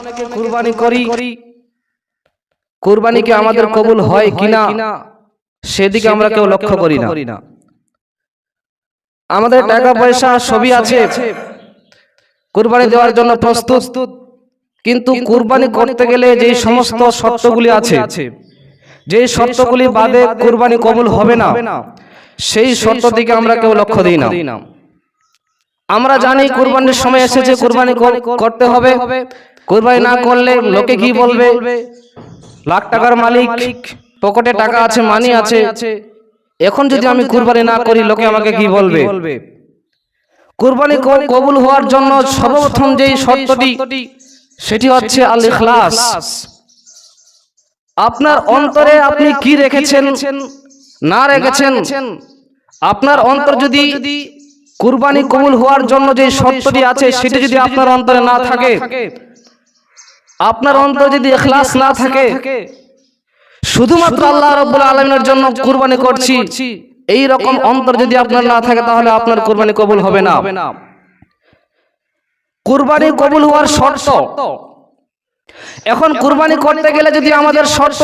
অনেকে কুরবানি করি কুরবানি কি আমাদের কবুল হয় কিনা? সেদিকে আমরা কেউ লক্ষ্য করি না। আমাদের টাকা পয়সা সবই আছে। কুরবানি দেওয়ার জন্য প্রস্তুত। কিন্তু কুরবানি করতে গেলে যে সমস্ত শর্তগুলি আছে যে শর্তগুলি বাদে কুরবানি কবুল হবে না সেই শর্ত দিকে আমরা কেউ লক্ষ্য দিই না। আমরা জানি কুরবানির সময় এসেছে কুরবানি কর- করতে হবে। কুরবানি না করলে লোকে কি বলবে? লাখ টাকার মালিক পকেটে টাকা আছে মানি আছে। এখন যদি আমি কুরবানি না করি লোকে আমাকে কি বলবে? কুরবানি কবুল হওয়ার জন্য সর্বপ্রথম যেই শর্তটি সেটি হচ্ছে আল ইখলাস আপনার অন্তরে আপনি কি রেখেছেন? না রেখেছেন? আপনার অন্তর যদি কুরবানি কবুল হওয়ার জন্য যে শর্তটি আছে সেটি যদি আপনার অন্তরে না থাকে আপনার অন্তর যদি এখলাস না থাকে শুধুমাত্র আল্লাহ রব্বুল আলমের জন্য কুরবানি করছি। এই রকম অন্তর যদি আপনার না থাকে তাহলে আপনার কুরবানি কবুল হবে না। কুরবানি কবুল হওয়ার শর্ত। এখন কুরবানি করতে গেলে যদি আমাদের শর্ত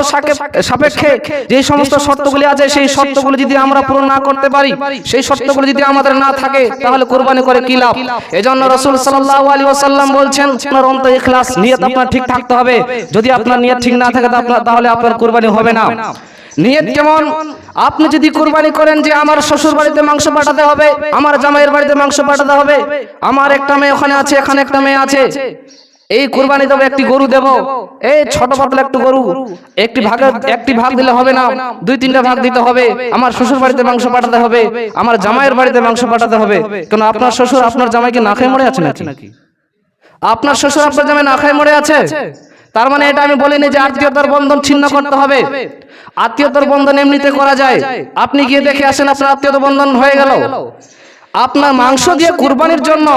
সাপেক্ষে যে সমস্ত শর্তগুলি আছে সেই শর্তগুলি যদি আমরা পূরণ না করতে পারি সেই শর্তগুলি যদি আমাদের না থাকে তাহলে কুরবানি করে কি লাভ? এজন্য রাসূল সাল্লাল্লাহু আলাইহি ওয়াসাল্লাম বলছেন আপনার অন্তর ইখলাস নিয়ত আপনার ঠিক থাকতে হবে। যদি আপনার নিয়ত ঠিক না থাকে তাহলে আপনার কুরবানি হবে না। নিয়ত কেমন আপনি যদি কুরবানি করেন যে আমার শ্বশুর বাড়িতে মাংস পাঠাতে হবে আমার জামাইয়ের বাড়িতে মাংস পাঠাতে হবে আমার একটা মেয়ে ওখানে আছে এখানে একটা মেয়ে আছে এই কুরবানি দেবো একটি গরু দেব। এই ছোট পাতলা একটু গরু। একটি ভাগ একটি ভাগ দিলে হবে না। দুই তিনটা ভাগ দিতে হবে। আমার শ্বশুর বাড়িতে মাংস পাঠাতে হবে। আমার জামাইয়ের বাড়িতে মাংস পাঠাতে হবে। কেন আপনার শ্বশুর আপনার জামাইকে না খেয়ে মরে আছে নাকি? আপনার শ্বশুর আপনার জামাই না খেয়ে মরে আছে? তার মানে এটা আমি বলিনি যে আত্মীয়তার বন্ধন ছিন্ন করতে হবে। আত্মীয়তার বন্ধন এমনিতে করা যায়। আপনি গিয়ে দেখে আসেন আপনার আত্মীয়তা বন্ধন হয়ে গেল। আপনার মাংস দিয়ে কুরবানির জন্য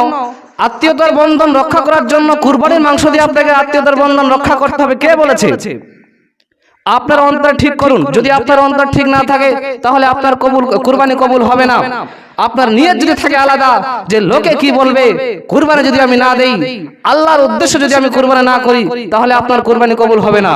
আত্মীয়তার বন্ধন রক্ষা করার জন্য কুরবানির মাংস দিয়ে আপনাকে আত্মীয়তার বন্ধন রক্ষা করতে হবে। কে বলেছে? আপনার অন্তর ঠিক করুন। যদি আপনার অন্তর ঠিক না থাকে, তাহলে আপনার কবুল, কুরবানি কবুল হবে না। আপনার নিয়ত যদি থাকে আলাদা যে লোকে কি বলবে, কুরবানি যদি আমি না দেই, আল্লাহর উদ্দেশ্য যদি আমি কুরবানি না করি, তাহলে আপনার কুরবানি কবুল হবে না।